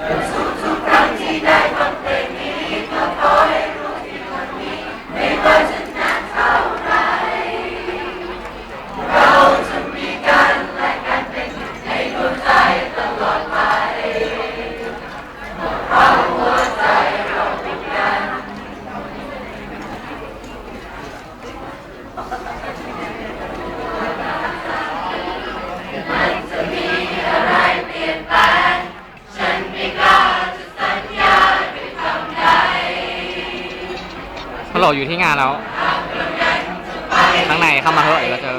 Yes. ฮัลโหลอยู่ที่งานแล้วข้างในเข้ามาเถอะเดี๋ยวเราเจอ